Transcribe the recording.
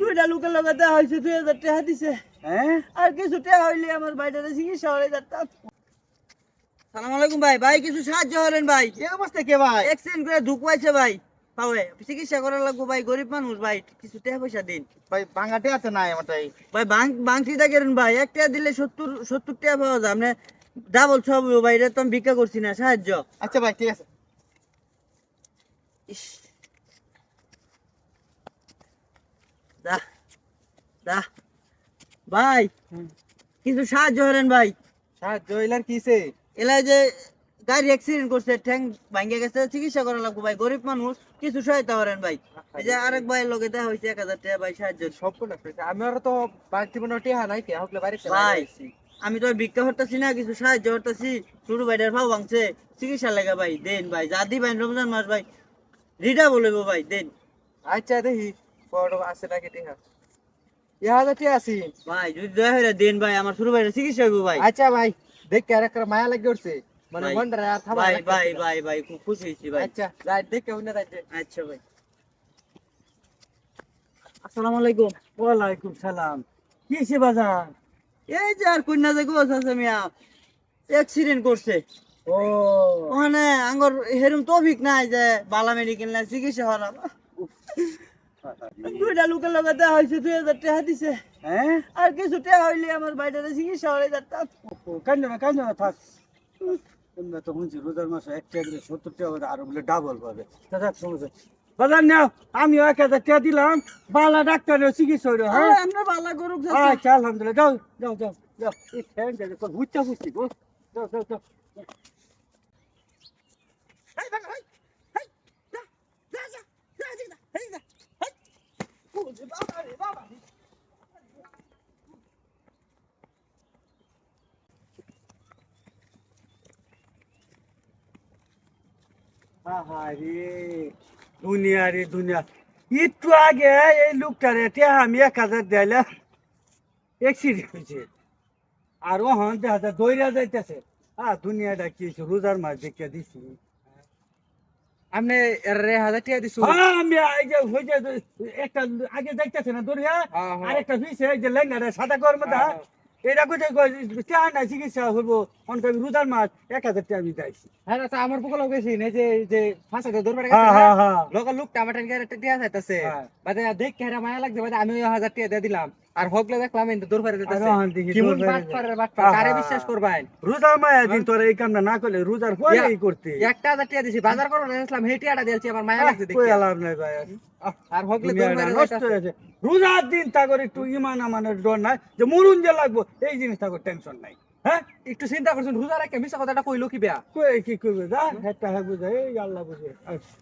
দুইটা লোকের লগে দেওয়া হয়েছে দুই হাজার টাকা দিছে। হ্যাঁ? আর কিছু টাকা হইলে আমার ভাইটারে চিকিৎসা হলে যেতাম সালাম আলাইকুম ভাই। ভাই কিছু সাহায্য হলেন ভাই। এই অবস্থা কে ভাই? এক্সিডেন্ট করে ঢুকবাইছে ভাই। পাওয়ে চিকিৎসা করার লাগবো ভাই গরিব মানুষ ভাই। কিছু টাকা পয়সা দিন। ভাই বাঙাটে আছে না আমারটাই ভাই বাংক বাংটি থাকেন ভাই এক টাকা দিলে সত্তর সত্তর টাকা পাওয়া যায়। আপনি ডাবল সব ভাই এটা তো আমি ভিক্ষা করছি না সাহায্য। আচ্ছা ভাই ঠিক আছে। ইস। ভাই কিছু সাহায্য করেন ভাই। সাহায্য হইলার কিসে? এলাই যে গাড়ি অ্যাক্সিডেন্ট করছে ঠ্যাং ভাঙ্গে গেছে চিকিৎসা করা লাগবো ভাই গরিব মানুষ কিছু সহায়তা করেন ভাই। এই যে আরেক ভাইয়ের লগে দেখা হয়েছে এক হাজার টাকা ভাই সাহায্য। সব কোন আমার তো বাড়তি টিহা নাই কে হকলে বাড়ি ভাই আমি তো ভিক্ষা করতেছি না কিছু সাহায্য করতেছি। ছোট ভাইটার ভাও ভাঙছে চিকিৎসা লাগা ভাই দেন ভাই। যা দি ভাই রমজান মাস ভাই রিডা বলব ভাই দেন। আচ্ছা দেখি। বড় আছে নাকি টিহা আছি। ভাই যদি দয়া দেন ভাই আমার ছোট ভাইটার চিকিৎসা হইব ভাই। আচ্ছা ভাই দেখ মায়া লাগে উঠছে। মানে মনটা আর থামা ভাই ভাই ভাই ভাই খুব খুশি হয়েছি ভাই। আচ্ছা যাই দেখে উনি রাখছে আচ্ছা ভাই। আসসালামু আলাইকুম। ওয়ালাইকুম সালাম। কি সে বাজার এই যে আর কন্যা যে গোছ আছে মিয়া অ্যাক্সিডেন্ট করছে। ও। ওখানে আঙ্গর হেরুম তৌফিক নাই যে বালা মেডিকেল না চিকিৎসা হলাম দুইটা লোকের লগে দেওয়া হয়েছে দুই হাজার টাকা দিছে। হ্যাঁ আর কিছু টাকা হইলে আমার ভাইটারে চিকিৎসা হলে যেতাম কান্দ না কান্দ না থাক। তোমরা রোজার মাসে এক টাকা দিলে সত্তর টাকা করে বলে ডাবল পাবে। দাদা সমস্যা বাজার নাও আমিও এক হাজার টাকা দিলাম। বালা ডাক্তারের চিকিৎসা হইল হ্যাঁ? আমরা বালা গরুক আচ্ছা আলহামদুলিল্লাহ। যাও যাও যাও যাও। এই ফ্যান দেখে বুঝতে বুঝছি গো। যাও যাও যাও। আহারে দুনিয়া রে দুনিয়া। একটু আগে এই লোকটারে টেহা আমি এক হাজার দিলাম অ্যাক্সিডেন্ট হয়েছে আর ও হন দেখা যায় দৌড়া যাইতেছে। আ দুনিয়াটা কি রোজার মাছ দেখে দিছি। আপনি রে হাজার টাকা দিছো? হ্যাঁ, আমি যে হয়ে একটা আগে দেখতেছে না দৌড়িয়া হ্যাঁ, হ্যাঁ। আর একটা এই যে লেঙ্গাটা সাদা কর্ম এটা কোথায় টেহা নাই চিকিৎসা হইব অনেক রোজার মাছ এক হাজার টাকা আমি দিয়েছি হ্যাঁ আচ্ছা আমার পকল গেছি না যে যে ফাঁসাতে দৌড় হ্যাঁ হ্যাঁ হ্যাঁ। লোক টামাটান কে একটা টিয়া চাইতাছে। হ্যাঁ। বাদে দেখ কে মায়া লাগছে বাদে আমি হাজার টাকা দিয়ে দিলাম। আর হকলে দেখলাম এই দিতেছে কেমন ফারে বাট পারে বাট পারে। কারে বিশ্বাস করবেন? রোজার মায়া দিন তোরা এই কামটা না করলে রোজার পরেই করতে। একটা হাজার টাকা দিছি বাজার করব না দেখলাম হে টিয়াটা দিয়েছি আমার মায়া লাগছে কই দেখি আলাপ নাই ভাই। আর হকলে দৌড় দুনিয়াটা নষ্ট হয়েছে রোজার দিন তাগর একটু ইমান আমানের ডর নাই যে মরুন যে লাগবো এই জিনিস তাগর টেনশন নাই। হ্যাঁ? একটু চিন্তা করছেন রোজা রেখে মিশা কথাটা কইলো কি বেয়া? কই কি করবে যা একটা হ্যাঁ বুঝে এই আল্লাহ বুঝে। আচ্ছা।